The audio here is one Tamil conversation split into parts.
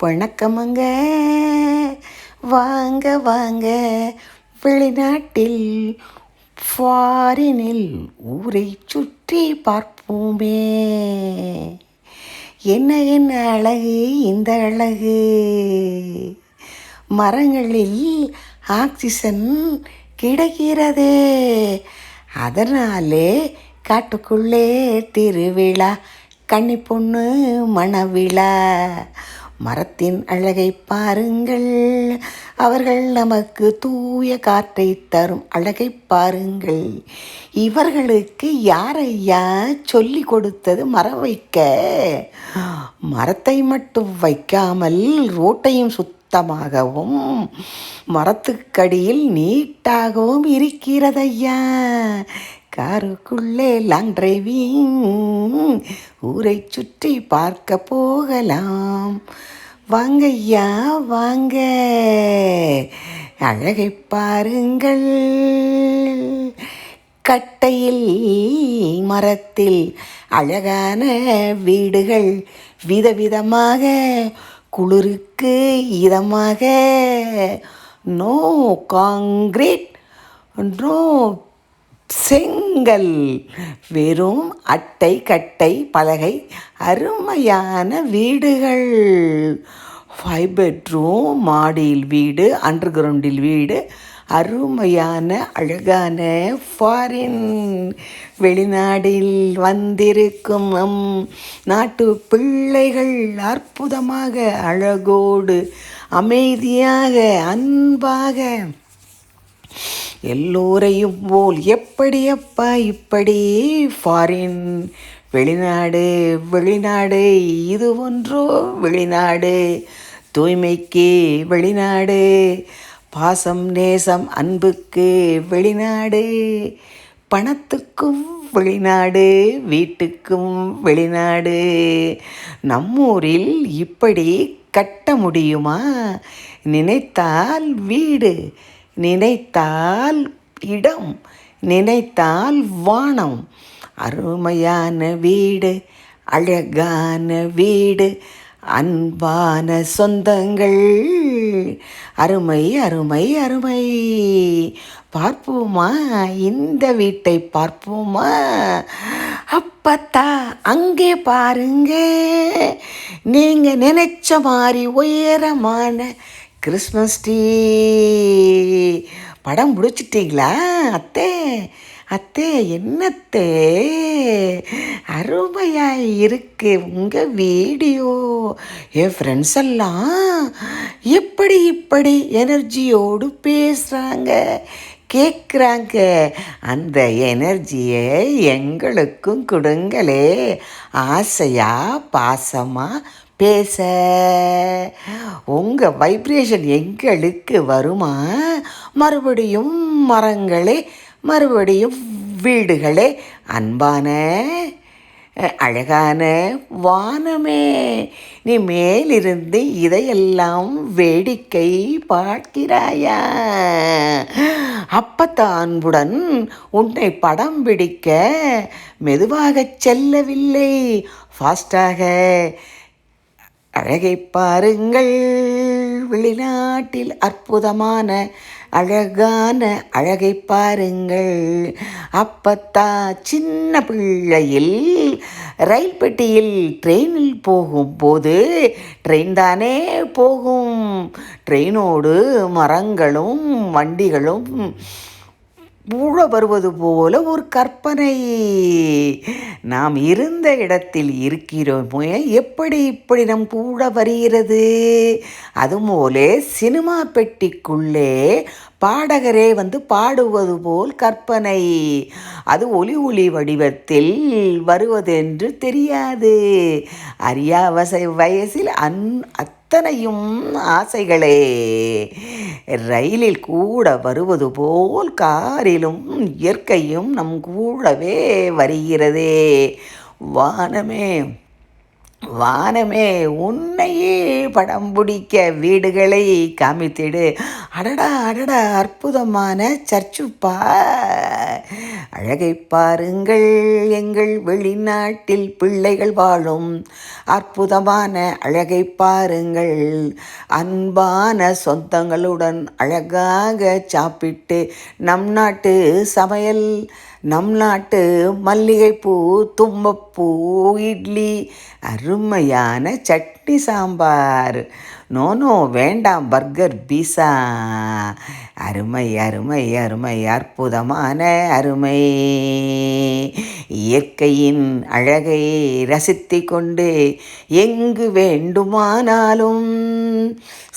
வணக்கமுங்க. வாங்க வாங்க. வெளிநாட்டில் ஃபாரினில் ஊரை சுற்றி பார்ப்போமே. என்ன என்ன அழகு இந்த அழகு? மரங்களில் ஆக்சிஜன் கிடைக்கிறதே. அதனாலே காட்டுக்குள்ளே திருவிழா கன்னி பொண்ணு மணவிழா. மரத்தின் அழகை பாருங்கள். அவர்கள் நமக்கு தூய காற்றை தரும் அழகை பாருங்கள். இவர்களுக்கு யாரையா சொல்லி கொடுத்தது மரம் வைக்க? மரத்தை மட்டும் வைக்காமல் ரோட்டையும் சுத்தமாகவும் மரத்துக்கடியில் நீட்டாகவும் இருக்கிறதையா காருக்குள்ளே லாங் டிரைவிங். ஊரை சுற்றி பார்க்க போகலாம். வாங்கய்யா வாங்க. அழகை பாருங்கள். கட்டையில் மரத்தில் அழகான வீடுகள். விதவிதமாக குளிருக்கு இதமாக. நோ காங்கிரீட் நோ செங்கல் வெறும் அட்டை கட்டை பலகை அருமையான வீடுகள். ஃபைவ் பெட்ரூம் மாடியில் வீடு அண்டர் கிரவுண்டில் வீடு அருமையான அழகான ஃபாரின் வெளிநாடில் வந்திருக்கும் நம் நாட்டு பிள்ளைகள் அற்புதமாக அழகோடு அமைதியாக அன்பாக எல்லோரையும் போல் எப்படி அப்பா இப்படி? ஃபாரின் வெளிநாடு வெளிநாடு இது ஒன்றோ? வெளிநாடு தூய்மைக்கு வெளிநாடு பாசம் நேசம் அன்புக்கு வெளிநாடு பணத்துக்கும் வெளிநாடு வீட்டுக்கும் வெளிநாடு. நம்மூரில் இப்படி கட்ட முடியுமா? நினைத்தால் வீடு நினைத்தால் இடம் நினைத்தால் வானம். அருமையான வீடு அழகான வீடு அன்பான சொந்தங்கள். அருமை அருமை அருமை. பார்ப்போமா? இந்த வீட்டை பார்ப்போமா? அப்பத்தா அங்கே பாருங்க. நீங்கள் நினைச்ச மாதிரி உயரமான கிறிஸ்மஸ் ட்ரீ படம் பிடிச்சிட்டிங்களா? அத்தே அத்தே என்னத்தே? அருமையாக இருக்கு உங்கள் வீடியோ. என் ஃப்ரெண்ட்ஸ் எல்லாம் எப்படி இப்படி எனர்ஜியோடு பேசுகிறாங்க கேட்குறாங்க அந்த எனர்ஜியை எங்களுக்கும் கொடுங்களே. ஆசையாக பாசமாக பேச. உங்கள் வைப்ரேஷன் எங்களுக்கு வருமா? மறுபடியும் மரங்களே மறுபடியும் வீடுகளே. அன்பான அழகான வானமே. நீ மேலிருந்து இதையெல்லாம் வேடிக்கை பார்க்கிறாயா? அப்பத்த அன்புடன் உன்னை படம் பிடிக்க மெதுவாகச் செல்லவில்லை. ஃபாஸ்டாக அழகை பாருங்கள். வெளிநாட்டில் அற்புதமான அழகான அழகை பாருங்கள். அப்பத்தா சின்ன பிள்ளையில் ரயில் பெட்டியில் ட்ரெயினில் போகும்போது ட்ரெயின் தானே போகும். ட்ரெயினோடு மரங்களும் வண்டிகளும் ஊழ வருவது போல ஒரு கற்பனை. நாம் இருந்த இடத்தில் இருக்கிறோமே எப்படி இப்படி நம் கூட வருகிறது? அதுபோல சினிமா பெட்டிக்குள்ளே பாடகரே வந்து பாடுவது போல் கற்பனை. அது ஒளி ஒளி வடிவத்தில் வருவதென்று தெரியாது. அரியாவசை வயசில் அன் அத்தனையும் ஆசைகளே. ரயிலில் கூட வருவது போல் காரிலும் இயற்கையும் நம் கூடவே வருகிறதே. வானமே வானமே உன்னையே படம் பிடிக்க வீடுகளை காமித்திடு. அடடா அடடா அற்புதமான சர்ச்சுப்பா அழகை பாருங்கள் எங்கள் வெளிநாட்டில் பிள்ளைகள் வாழும். அற்புதமான அழகை பாருங்கள். அன்பான சொந்தங்களுடன் அழகாக சாப்பிட்டு நம் நாட்டு சமையல் நம் நாட்டு மல்லிகைப்பூ தும்பப்பூ இட்லி அருமையான சட்னி சாம்பார். நோனோ வேண்டாம் பர்கர் பீஸா. அருமை அருமை அருமை அற்புதமான அருமை. இயற்கையின் அழகை ரசித்து கொண்டு எங்கு வேண்டுமானாலும்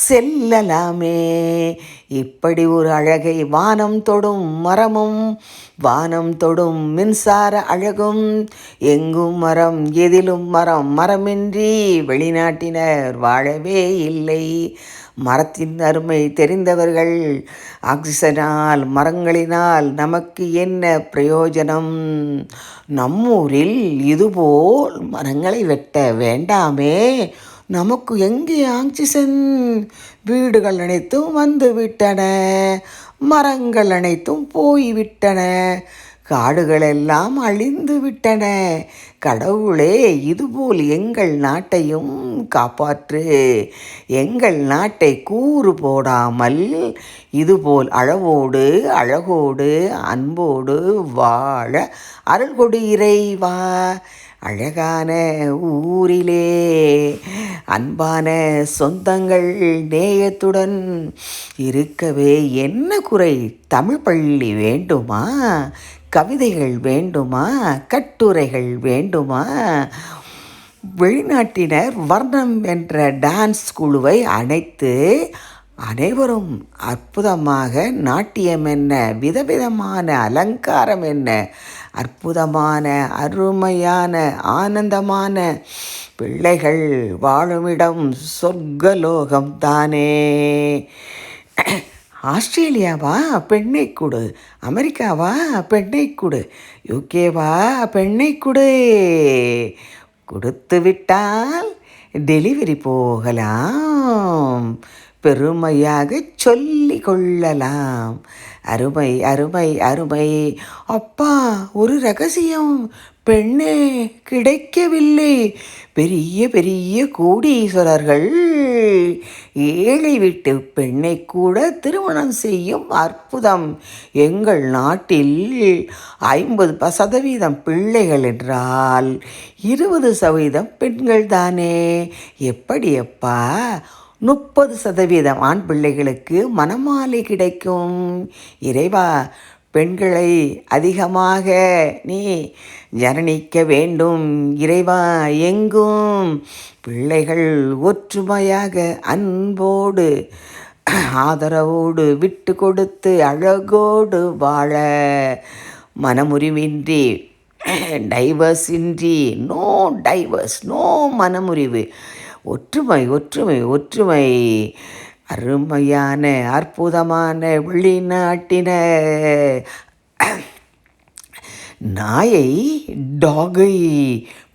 செல்லலாமே. இப்படி ஒரு அழகை வானம் தொடும் மரமும் வானம் தொடும் மின்சார அழகும். எங்கும் மரம் எதிலும் மரம் மரமின்றி வெளிநாட்டினர் வாழவே இல்லை. மரத்தின் அருமை தெரிந்தவர்கள் ஆக்சிஜனால் மரங்களினால் நமக்கு என்ன பிரயோஜனம்? நம்மூரில் இதுபோல் மரங்களை வெட்ட வேண்டாமே. நமக்கு எங்கே ஆக்சிஜன்? வீடுகள் அனைத்தும் வந்து விட்டன. மரங்கள் அனைத்தும் போய்விட்டன காடுகள் எல்லாம் அழிந்து விட்டன. கடவுளே இதுபோல் எங்கள் நாட்டையும் காப்பாற்று. எங்கள் நாட்டை கூறு போடாமல் இதுபோல் அழவோடு அழகோடு அன்போடு வாழ அருள்கொடு இறைவா. அழகான ஊரிலே அன்பான சொந்தங்கள் நேயத்துடன் இருக்கவே என்ன குறை? தமிழ் பள்ளி வேண்டுமா? கவிதைகள் வேண்டுமா? கட்டுரைகள் வேண்டுமா? வெளிநாட்டினர் வர்ணம் என்ற டான்ஸ் குழுவை அணைத்து அனைவரும் அற்புதமாக நாட்டியம் என்ன விதவிதமான அலங்காரம் என்ன அற்புதமான அருமையான ஆனந்தமான பிள்ளைகள் வாழுமிடம் சொர்க்கலோகம் தானே. ஆஸ்திரேலியாவா? பெண்ணை கொடு. அமெரிக்காவா? பெண்ணை கொடு. யூகேவா? பெண்ணை கொடு. கொடுத்து விட்டால் டெலிவரி போகலாம். பெருமையாக சொல்லி கொள்ளலாம். அருமை அருமை அருமை. அப்பா ஒரு ரகசியம். பெண்ணே கிடைக்கவில்லை. பெரிய பெரிய கோடீஸ்வரர்கள். ஏழை விட்டு பெண்ணை கூட திருமணம் செய்யும் அற்புதம். எங்கள் நாட்டில் ஐம்பது சதவீதம் பிள்ளைகள் என்றால் இருபது சதவீதம் பெண்கள் தானே எப்படி அப்பா? முப்பது சதவீதம் ஆண் பிள்ளைகளுக்கு மனமாலை கிடைக்கும். இறைவா பெண்களை அதிகமாக நீ ஜனனிக்க வேண்டும். இறைவா எங்கும் பிள்ளைகள் ஒற்றுமையாக அன்போடு ஆதரவோடு விட்டு கொடுத்து அழகோடு வாழ. மனமுறிவின்றி டைவர்ஸ் இன்றி நோ டைவர்ஸ் நோ மனமுறிவு. ஒற்றுமை ஒற்றுமை ஒற்றுமை. அருமையான அற்புதமான வெளிநாட்டின நாயை டாகை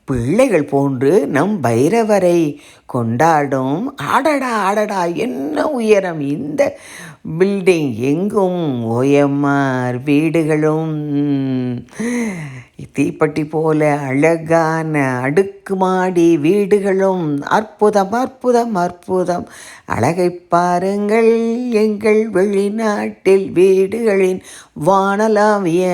பிள்ளைகள் போன்று நம் பைரவரை கொண்டாடும். ஆடடா ஆடடா என்ன உயரம். இந்த பில்டிங் எங்கும் ஓயம்மார் வீடுகளும். தீப்பட்டி போல அழகான அடுக்குமாடி வீடுகளும். அற்புதம் அற்புதம் அற்புதம். அழகை பாருங்கள் எங்கள் வெளிநாட்டில் வீடுகளின் வானலாவிய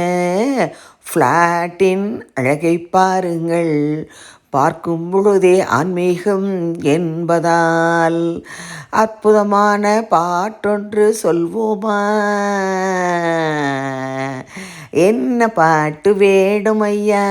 ஃப்ளாட்டின் அழகை பாருங்கள். பார்க்கும் பொழுதே ஆன்மீகம் என்பதால் அற்புதமான பாட்டொன்று சொல்வோமா? என்ன பாட்டு வேடுமையா?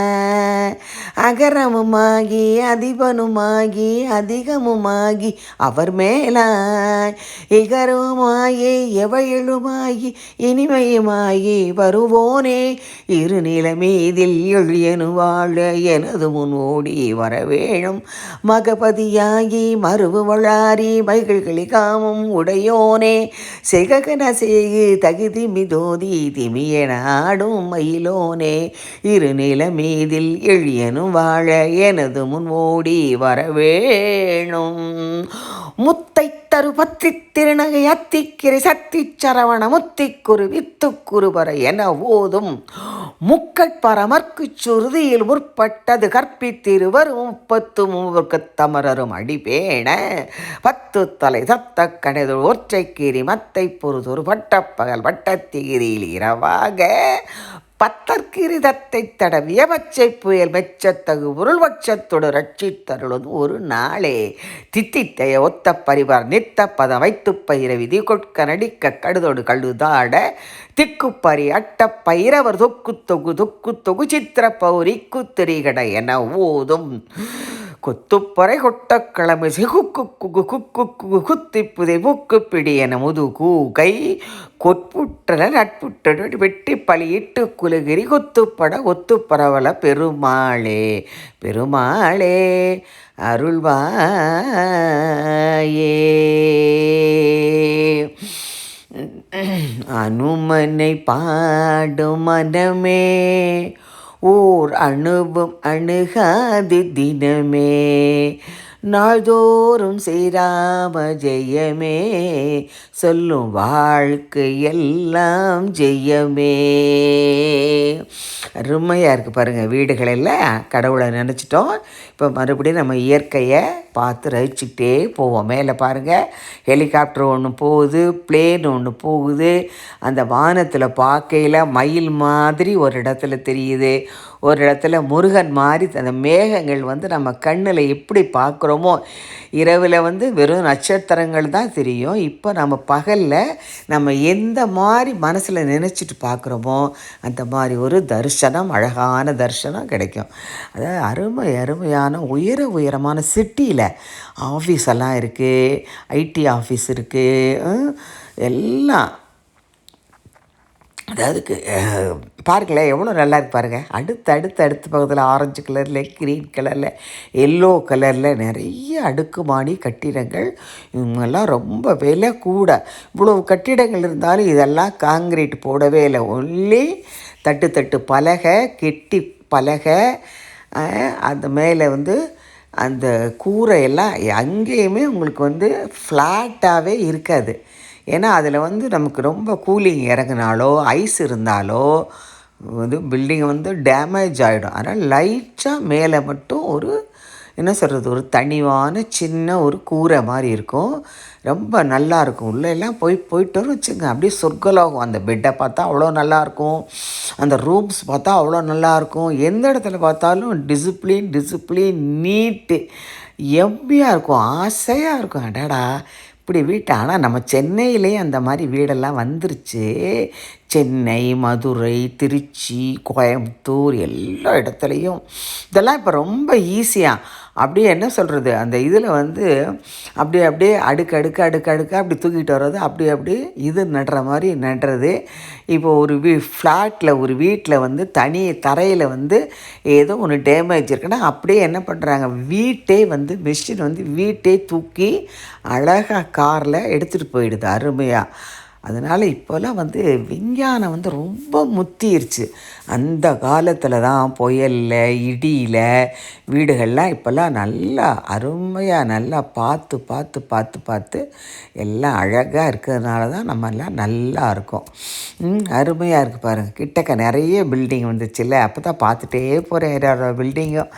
அகரமுமாகி அதிபனுமாகி அதிகமுமாகி அவர் மேலாய். இகருமாயி எவையழுமாகி இனிமையுமாகி வருவோனே. இருநில மீதில் எழியனு வாழ எனது முன் ஓடி வரவேணும். மகபதியாகி மறுவு வளாரி மைகள்களி காமம் உடையோனே. செககன செய்கு தகுதி மிதோதி திமியனாடும். வாழும் மயிலோனே இரு நில மீதில் எழியனும் வாழ எனது முன் ஓடி வரவேணும். முத்தை தரு பத்தி திருநகை அத்திக்கிரி சத்தி சரவண முத்திக்குரு வித்துக்குருபர என ஓதும். முக்கள் சுருதியில் முற்பட்டது கற்பித்திருவரும் முப்பத்து மூவர்க்கு தமரரும் அடிபேண. பத்து தலை சத்த கணைது ஒற்றைக்கிரி மத்தை பொறுதொரு பட்டப்பகல் வட்டத்திகிரியில் இரவாக. பத்தற்கிரிதத்தை தடவிய பச்சை புயல் மெச்சத்தகு உருள்வட்சத்தோடு ரட்சித்தருளது ஒரு நாளே. தித்தித்தைய ஒத்த பரிவார் நித்த பதம் வைத்து பயிர விதி கொட்க நடிக்க கடுதொடு கழுதாட. திக்குப்பரி அட்ட பயிரவர் தொக்கு தொகு தொக்கு தொகு சித்திர பௌரி குத்திரிகட என ஓதும். குத்துப்பறை கொட்ட சிகுக்கு குகு குக்கு குகு குத்தி புதை மூக்கு பிடியன முது கூகை. கொற்புற்றல நட்புட்ட வெட்டி பலியிட்டு குலுகிரி கொத்துப்பட ஒத்து பரவல பெருமாளே பெருமாளே அருள்வாயே. அனுமனை பாடும் மனமே ஓர் அணுவும் அணுகாது தினமே. நாள்தோறும் செய்ராம ஜெயமே. சொல்லும் வாழ்க்கை எல்லாம் ஜெயமே. அருமையாக இருக்குது பாருங்கள் வீடுகளெல்லாம். கடவுளை நினச்சிட்டோம். இப்போ மறுபடியும் நம்ம இயற்கையை பார்த்து ரசிச்சுக்கிட்டே போவோம். மேலே பாருங்கள் ஹெலிகாப்டர் ஒன்று போகுது பிளேன் ஒன்று போகுது. அந்த வானத்தில் பார்க்கையில் மயில் மாதிரி ஒரு இடத்துல தெரியுது. ஒரு இடத்துல முருகன் மாதிரி அந்த மேகங்கள் வந்து நம்ம கண்ணில் எப்படி பார்க்குறோமோ இரவில் வந்து வெறும் நட்சத்திரங்கள் தான் தெரியும். இப்போ நம்ம பகலில் நம்ம எந்த மாதிரி மனசில் நினச்சிட்டு பார்க்குறோமோ அந்த மாதிரி ஒரு தரிசனம் அழகான தரிசனம் கிடைக்கும். அதாவது அருமை அருமையான உயர உயரமான சிட்டியில் ஆஃபீஸ் எல்லாம் இருக்குது ஐடி ஆஃபீஸ் இருக்குது எல்லாம். அதாவது பாருங்களேன் எவ்வளோ நல்லா இருக்கு பாருங்கள் அடுத்து அடுத்து அடுத்த பக்கத்தில் ஆரஞ்சு கலரில் க்ரீன் கலரில் எல்லோ கலரில் நிறைய அடுக்குமாடி கட்டிடங்கள். இவங்கெல்லாம் ரொம்ப விலை கூட. இவ்வளோ கட்டிடங்கள் இருந்தாலும் இதெல்லாம் காங்கிரீட் போடவே இல்லை. ஒன்லி தட்டு தட்டு பலகை கெட்டி பலகை அந்த மேலே வந்து அந்த கூரையெல்லாம் அங்கேயுமே உங்களுக்கு வந்து ஃப்ளாட்டாகவே இருக்காது. ஏன்னா அதில் வந்து நமக்கு ரொம்ப கூலிங் இறங்கினாலோ ஐஸ் இருந்தாலோ வந்து பில்டிங் வந்து டேமேஜ் ஆகிடும் அதனால் லைட்டாக மேலே மட்டும் ஒரு என்ன சொல்கிறது ஒரு தனிவான சின்ன ஒரு கூரை மாதிரி இருக்கும். ரொம்ப நல்லாயிருக்கும் உள்ளே எல்லாம் போய் போயிட்டோன்னு வச்சுங்க அப்படியே சொர்க்கலாகும். அந்த பெட்டை பார்த்தா அவ்வளோ நல்லாயிருக்கும் அந்த ரூம்ஸ் பார்த்தா அவ்வளோ நல்லாயிருக்கும் எந்த இடத்துல பார்த்தாலும் டிசிப்ளின் டிசிப்ளின் நீட்டு எம்பியாக இருக்கும். ஆசையாக இருக்கும். அடாடா. இப்படி வீட்டை ஆனால் நம்ம சென்னையிலே அந்த மாதிரி வீடெல்லாம் வந்துருச்சு. சென்னை மதுரை திருச்சி கோயம்புத்தூர் எல்லா இடத்துலையும். இதெல்லாம் இப்போ ரொம்ப ஈஸியாக அப்படியே என்ன சொல்கிறது அந்த இதில் வந்து அப்படியே அப்படியே அடுக்கு அடுக்கு அடுக்கு அடுக்கு அப்படி தூக்கிட்டு வர்றது அப்படி அப்படி இது நடுற மாதிரி நடுறது. இப்போ ஒரு வீ ஃப்ளாட்டில் ஒரு வீட்டில் வந்து தனி தரையில் வந்து ஏதோ ஒன்று டேமேஜ் இருக்குன்னா அப்படியே என்ன பண்ணுறாங்க வீட்டே வந்து மிஷின் வந்து வீட்டே தூக்கி அழகாக காரில் எடுத்துகிட்டு போயிடுது அருமையாக அதனால் இப்போல்லாம் வந்து விஞ்ஞானம் வந்து ரொம்ப முத்திருச்சு. அந்த காலத்தில் தான் புயலில் இடியில் வீடுகள்லாம் இப்போல்லாம் நல்லா அருமையாக நல்லா பார்த்து பார்த்து பார்த்து பார்த்து எல்லாம் அழகாக இருக்கிறதுனால தான் நம்ம எல்லாம் நல்லா இருக்கோம். அருமையாக இருக்குது பாருங்கள் கிட்டக்க நிறைய பில்டிங் வந்துச்சுல்ல. அப்போ தான் பார்த்துட்டே போகிறேன் பில்டிங்கும்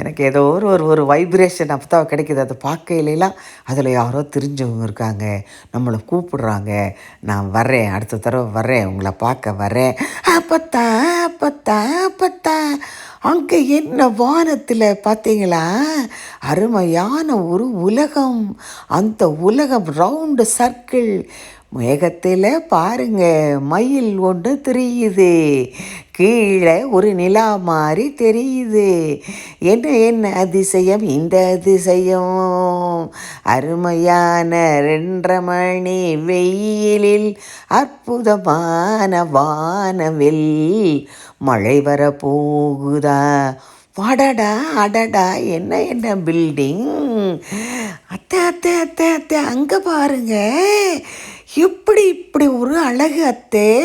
எனக்கு ஏதோ ஒரு ஒரு ஒரு வைப்ரேஷன் அப்போ தான் கிடைக்கிது. அதை பார்க்கையிலாம் அதில் யாரோ தெரிஞ்சவங்க இருக்காங்க. நம்மளை கூப்பிடுறாங்க. நான் வரேன் அடுத்த தடவை வரேன் உங்களை பார்க்க வரேன் அப்பத்தா அப்பத்தா அப்பத்தா அங்கே என்ன வானத்தில் பார்த்தீங்களா அருமையான ஒரு உலகம். அந்த உலகம் ரவுண்டு சர்க்கிள் மேகத்தில் பாருங்க மயில் ஒன்று தெரியுது. கீழே ஒரு நிலா மாதிரி தெரியுது. என்ன என்ன அதிசயம்? இந்த அதிசயம். அருமையான ரெண்டரை மணி வெயிலில் அற்புதமான வானவில் மழை வர போகுதா வாடடா அடடா என்ன என்ன பில்டிங் அத்தை அத்தை அத்தை அத்தை அங்கே பாருங்க. இப்படி இப்படி ஒரு அழகு அத்தே?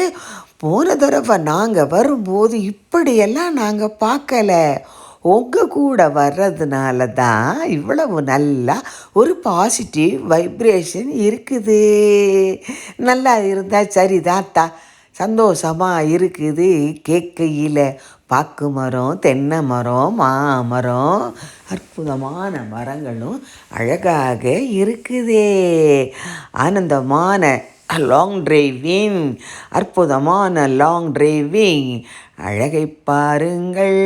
போன தடவை நாங்கள் வரும்போது இப்படியெல்லாம் நாங்கள் பார்க்கல. உங்கள் கூட வர்றதுனால தான் இவ்வளவு நல்லா ஒரு பாசிட்டிவ் வைப்ரேஷன் இருக்குது. நல்லா இருந்தால் சரிதான் தா சந்தோஷமாக இருக்குது கேட்கையில் பாக்கு மரம் தென்னை மரம் மாமரம் அற்புதமான மரங்களும் அழகாக இருக்குதே. ஆனந்தமான லாங் டிரைவிங் அற்புதமான லாங் டிரைவிங் அழகை பாருங்கள்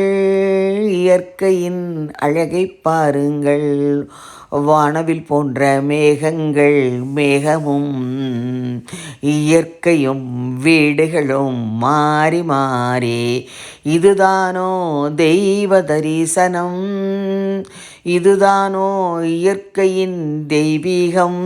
இயற்கையின் அழகை பாருங்கள். வானவில் போன்ற மேகங்கள் மேகமும் இயற்கையும் வீடுகளும் மாறி மாறி இதுதானோ தெய்வ தரிசனம்? இதுதானோ இயற்கையின் தெய்வீகம்?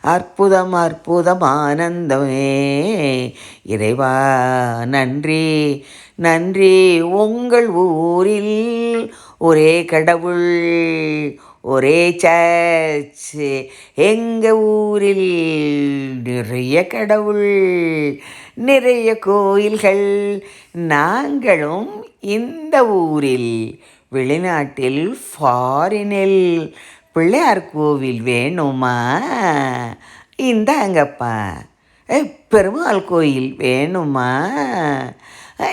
அற்புதம் அற்புதம் ஆனந்தமே. இறைவா நன்றி நன்றி. உங்கள் ஊரில் ஒரே கடவுள் ஒரே சர்ச்சு. எங்கள் ஊரில் நிறைய கடவுள் நிறைய கோயில்கள். நாங்களும் இந்த ஊரில் வெளிநாட்டில் ஃபாரினில் பிள்ளையார் கோவில் வேணுமா? இந்தாங்கப்பா. பெருமாள் கோயில் வேணுமா?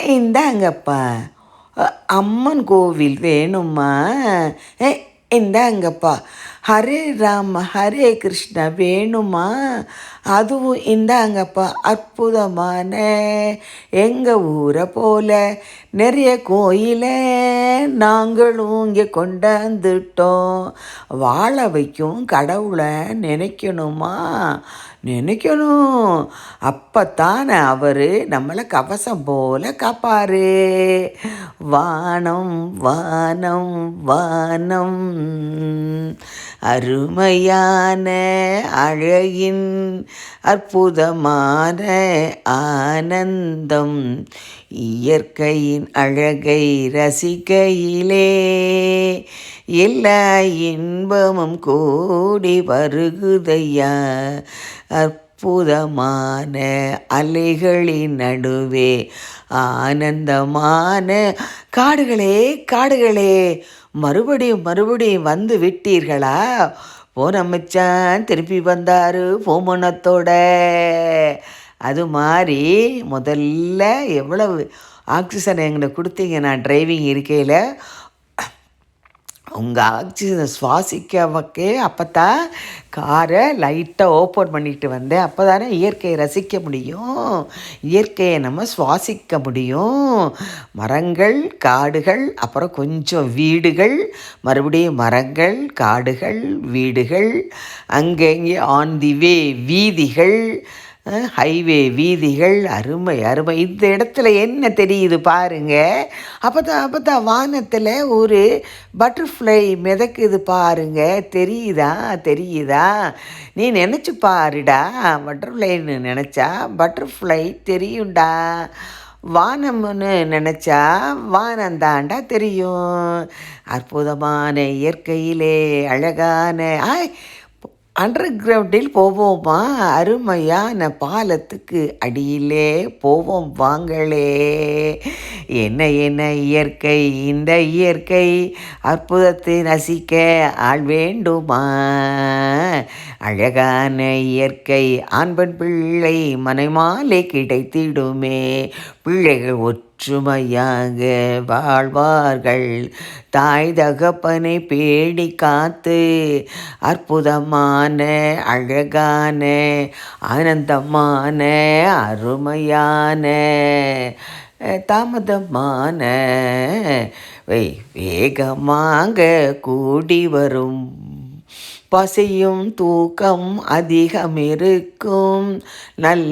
இந்தாங்கப்பா. அம்மன் கோவில் வேணுமா? இந்தாங்கப்பா. ஹரே ராம ஹரே கிருஷ்ண வேணுமா? அதுவும் இந்தாங்கப்பா. அற்புதமான எங்கள் ஊரை போல நிறைய கோயிலே நாங்களும் இங்கே கொண்டாந்துட்டோம். வாழ வைக்கும் கடவுளை நினைக்கணுமா? நினைக்கணும். அப்பத்தானே அவர் நம்மளை கவசம் போல காப்பாரு. வானம் வானம் வானம். அருமையான அழகின் அற்புதமான ஆனந்தம். இயற்கையின் அழகை ரசிக்கையிலே எல்லா இன்பமும் கூடி வருகுதையா? அற்புதமான அலைகளின் நடுவே ஆனந்தமான காடுகளே காடுகளே மறுபடியும் மறுபடியும் வந்து விட்டீர்களா? போன மச்சான் திருப்பி வந்தாரு பூமணத்தோட அது மாதிரி முதல்ல எவ்வளவு ஆக்சிஜன் எங்களுக்கு கொடுத்தீங்க? நான் டிரைவிங் இருக்கையில் உங்கள் ஆக்சிஜனை சுவாசிக்கவக்கே அப்போ தான் காரை லைட்டாக ஓப்பன் பண்ணிட்டு வந்தேன். அப்போ தானே இயற்கையை ரசிக்க முடியும். இயற்கையை நம்ம சுவாசிக்க முடியும். மரங்கள் காடுகள் அப்புறம் கொஞ்சம் வீடுகள் மறுபடியும் மரங்கள் காடுகள் வீடுகள் அங்கே இங்கே ஆன் தி வே வீதிகள் ஹைவே வீதிகள் அருமை அருமை. இந்த இடத்துல என்ன தெரியுது பாருங்க. அப்போ தான் அப்போ தான் வானத்தில் ஒரு பட்டர்ஃப்ளை மிதக்குது பாருங்க. தெரியுதா? தெரியுதா? நீ நினச்சி பாருடா. பட்டர்ஃப்ளைன்னு நினச்சா பட்டர்ஃப்ளை தெரியும்டா. வானம்னு நினச்சா வானந்தாண்டா தெரியும். அற்புதமான இயற்கையிலே அழகான ஆய் அண்டர் கிரவுண்டில் போவோமா? அருமையான பாலத்துக்கு அடியிலே போவோம் வாங்களே. என்ன என்ன இயற்கை இந்த இயற்கை? அற்புதத்தை ரசிக்க ஆள் வேண்டுமா? அழகான இயற்கை ஆண்பன் பிள்ளை மனைமாலை கிடைத்திடுமே. பிள்ளைகள் ஒற்று ஒற்றுமையாக வாழ்வார்கள். தாய் தகப்பனை பேடி காத்து அற்புதமான அழகான ஆனந்தமான அருமையான தாமதமான வேகமாக கூடி வரும் பசியும் தூக்கம் அதிகம் இருக்கும் நல்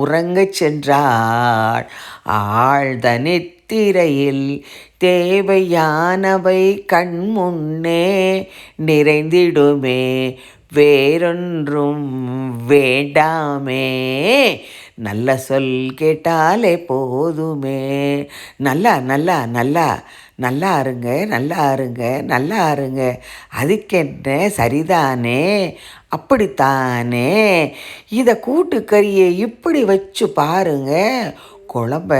உறங்கச் சென்றாள். ஆழ்ந்த நித்திரையில் தேவையானவை கண் முன்னே நிறைந்திடுமே. வேறொன்றும் வேண்டாமே. நல்ல சொல் கேட்டாலே போதுமே. நல்லா நல்லா நல்லா நல்லா இருங்க நல்லா இருங்க நல்லா இருங்க. அதுக்கென்ன? சரிதானே? அப்படித்தானே? இதை கூட்டுக்கறியை இப்படி வச்சு பாருங்க. குழம்ப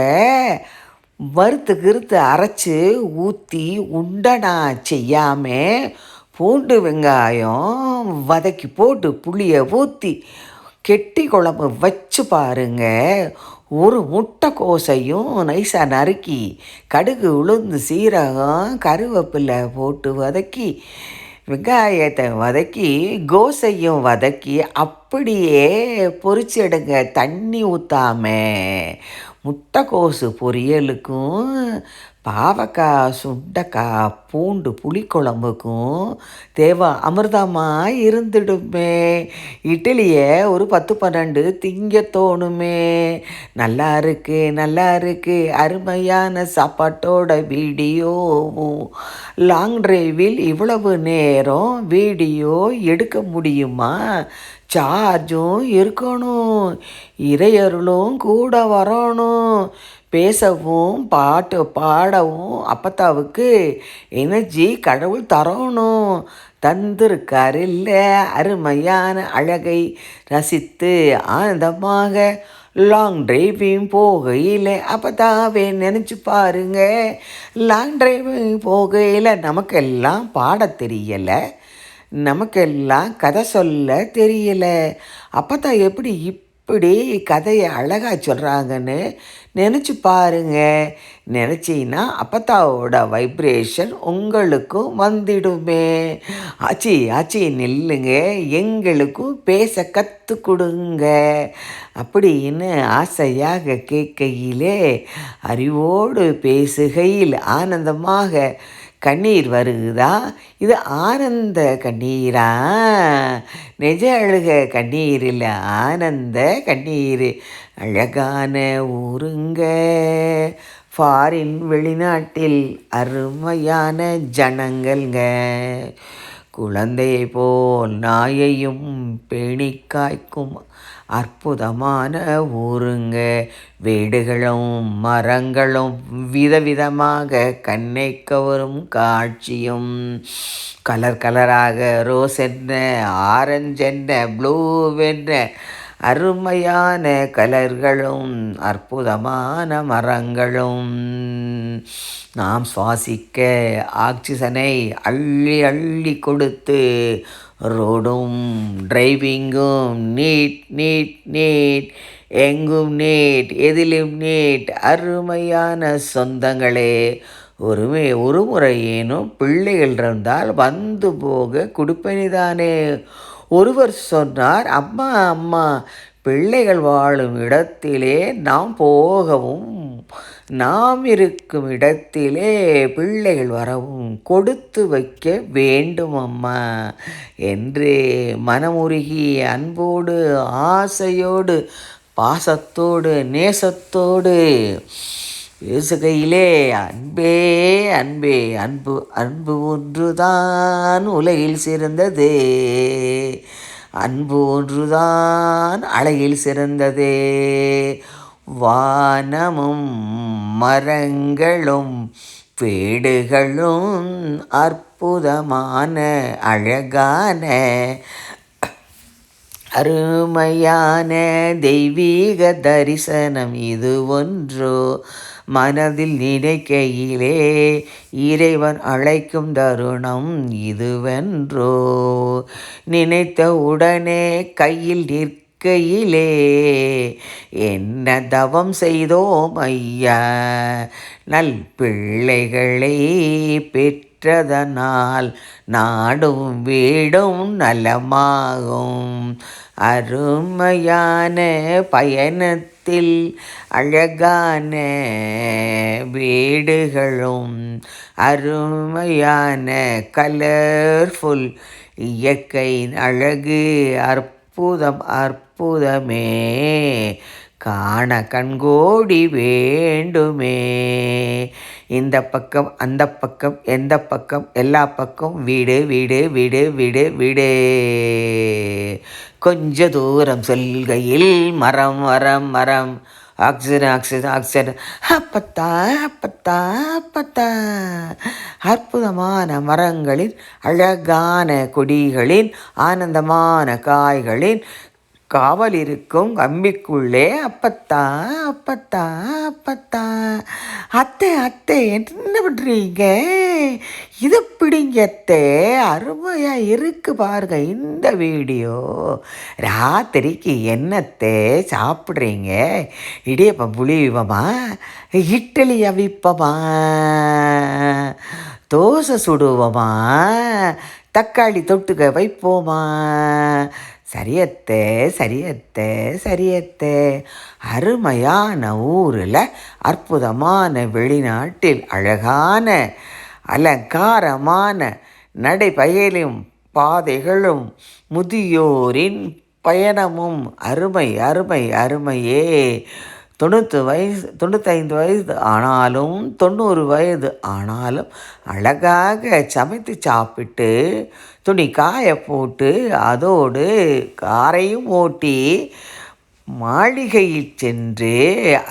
வறுத்து கிறுத்து அரைச்சி ஊற்றி உண்டனா செய்யாமல் பூண்டு வெங்காயம் வதக்கி போட்டு புளியை ஊற்றி கெட்டி குழம்பு வச்சு பாருங்க. ஒரு முட்டைக்கோசையும் நைஸாக நறுக்கி கடுகு உளுந்து சீரகம் கருவேப்பிலை போட்டு வதக்கி வெங்காயத்தை வதக்கி கோசையும் வதக்கி அப்படியே பொரிச்சிடுங்க தண்ணி ஊற்றாம முட்டைக்கோசு பொரியலுக்கும் பாவக்காய் சுண்டக்காய் பூண்டு புளிக்குழம்புக்கும் தேவை அமிர்தமாக இருந்துடுமே. இட்லியை ஒரு பத்து பன்னெண்டு திங்க தோணுமே. நல்லா இருக்கு நல்லா இருக்கு அருமையான சாப்பாட்டோட வீடியோவும் லாங் டிரைவில் இவ்வளவு நேரம் வீடியோ எடுக்க முடியுமா? சார்ஜும் இருக்கணும் இறையருளும் கூட வரணும். பேசவும் பாட்டு பாடவும் அப்பத்தாவுக்கு எனர்ஜி கடவுள் தரணும். தந்திருக்கார் இல்லை அருமையான அழகை ரசித்து ஆனந்தமாக லாங் டிரைவிங் போகையில் அப்பத்தாவே நினச்சி பாருங்க. லாங் டிரைவிங் போகையில் நமக்கெல்லாம் பாட தெரியலை. நமக்கெல்லாம் கதை சொல்ல தெரியலை. அப்போ தான் எப்படி இப்படி கதையை அழகாக சொல்கிறாங்கன்னு நினச்சி பாருங்க. நினச்சின்னா அப்பத்தாவோட வைப்ரேஷன் உங்களுக்கும் வந்துடுமே. ஆச்சி ஆச்சி நில்லுங்க. எங்களுக்கும் பேச கற்று கொடுங்க. அப்படின்னு ஆசையாக கேட்கையிலே அறிவோடு பேசுகையில் ஆனந்தமாக கண்ணீர் வருகுதா? இது ஆனந்த கண்ணீரா? நெஜ அழுக கண்ணீர் இல்லை ஆனந்த கண்ணீர். அழகான ஊருங்க. ஃபாரின் வெளிநாட்டில் அருமையான ஜனங்கள்ங்க. குழந்தை போல் நாயையும் பேணிக்காய்க்கும் அற்புதமான ஊருங்க. வீடுகளும் மரங்களும் விதவிதமாக கண்ணை கவரும் காட்சியும். கலர் கலராக ரோஸ் என்ன ஆரஞ்சு என்ன ப்ளூ என்ன அருமையான கலர்களும் அற்புதமான மரங்களும். நாம் சுவாசிக்க ஆக்சிஜனை அள்ளி அள்ளி கொடுத்து ரோடும் டிரைவிங்கும் நீட் நீட் நீட் எங்கும் நீட் எதிலும் நீட் அருமையான சொந்தங்களே. ஒருமே ஒரு முறையேனும் பிள்ளைகள் இருந்தால் வந்து போக குடுப்பனிதானே. ஒருவர் சொன்னார் அம்மா அம்மா பிள்ளைகள் வாழும் இடத்திலே நாம் போகவும் நாம் இருக்கும் இடத்திலே பிள்ளைகள் வரவும் கொடுத்து வைக்க வேண்டும் அம்மா என்று மனமுருகி அன்போடு ஆசையோடு பாசத்தோடு நேசத்தோடு பேசுகையிலே அன்பே அன்பே அன்பு அன்பு ஒன்றுதான் உலகில் சிறந்தது. அன்பு ஒன்றுதான் அழகில் சிறந்தது. வானமும் மரங்களும் வீடுகளும் அற்புதமான அழகான அருமையான தெய்வீக தரிசனம் இது ஒன்றோ. மனதில் நினைக்கையிலே இறைவன் அழைக்கும் தருணம் இதுவென்றோ. நினைத்த உடனே கையில் நிற்கையிலே என்ன தவம் செய்தோம் ஐயா? நல் பிள்ளைகளை பெற்று பெற்றதனால் நாடும் வீடும் நலமாகும். அருமையான பயணத்தை பயணத்தில் அழகான வீடுகளும் அருமையான கலர்ஃபுல் இயற்கையின் அழகு அற்புதம் அற்புதமே. காண கண்கோடி வேண்டுமே. இந்த பக்கம் அந்த பக்கம் எந்த பக்கம் எல்லா பக்கம் வீடு வீடு வீடு வீடு வீடு. கொஞ்ச தூரம் செல்கையில் மரம் மரம் மரம். Oxygen oxygen oxygen. அப்பத்தா அப்பத்தா அப்பத்தா. அற்புதமான மரங்களின் அழகான கொடிகளின் ஆனந்தமான காய்களின் காவல் இருக்கும் கம்பிக்குள்ளே அப்பத்தா அப்பத்தா அப்பத்தா. அத்தை அத்தை என்ன பண்ணுறீங்க இது பிடிங்கத்தை அருமையாக இருக்கு பாருங்க இந்த வீடியோ. ராத்திரிக்கு என்னத்தை சாப்பிட்றீங்க? இடியப்பம் புளிவிப்பமா இட்லி அவிப்பமா? தோசை சுடுவோமா? தக்காளி தொட்டுக்க வைப்போமா? சரியத்தே சரியத்தே சரியத்தே. அருமையான ஊரில் அற்புதமான வெளிநாட்டில் அழகான அலங்காரமான நடைபயலும் பாதைகளும் முதியோரின் பயணமும் அருமை அருமை அருமையே. தொண்ணூற்று வயசு தொண்ணூத்தைந்து வயது ஆனாலும் தொண்ணூறு வயது ஆனாலும் அழகாக சமைத்து சாப்பிட்டு துணி காய போட்டு அதோடு காரையும் ஓட்டி மாளிகையில் சென்று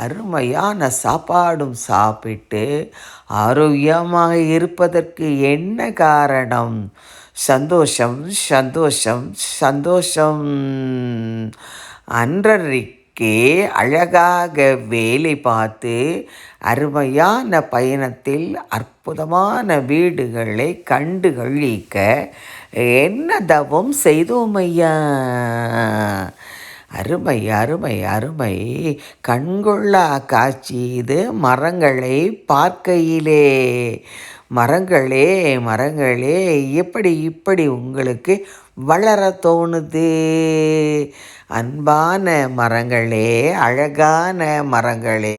அருமையான சாப்பாடும் சாப்பிட்டு ஆரோக்கியமாக இருப்பதற்கு என்ன காரணம்? சந்தோஷம் சந்தோஷம் சந்தோஷம். கே அழகாக வேலை பார்த்து அருமையான பயணத்தில் அற்புதமான வீடுகளை கண்டு கழிக்க என்ன தவம் செய்தோம் ஐயா அருமை அருமை அருமை. கண்கொள்ளா காட்சி இது மரங்களை பார்க்கையிலே. மரங்களே மரங்களே எப்படி இப்படி உங்களுக்கு வளர தோணுது. அன்பான மரங்களே அழகான மரங்களே.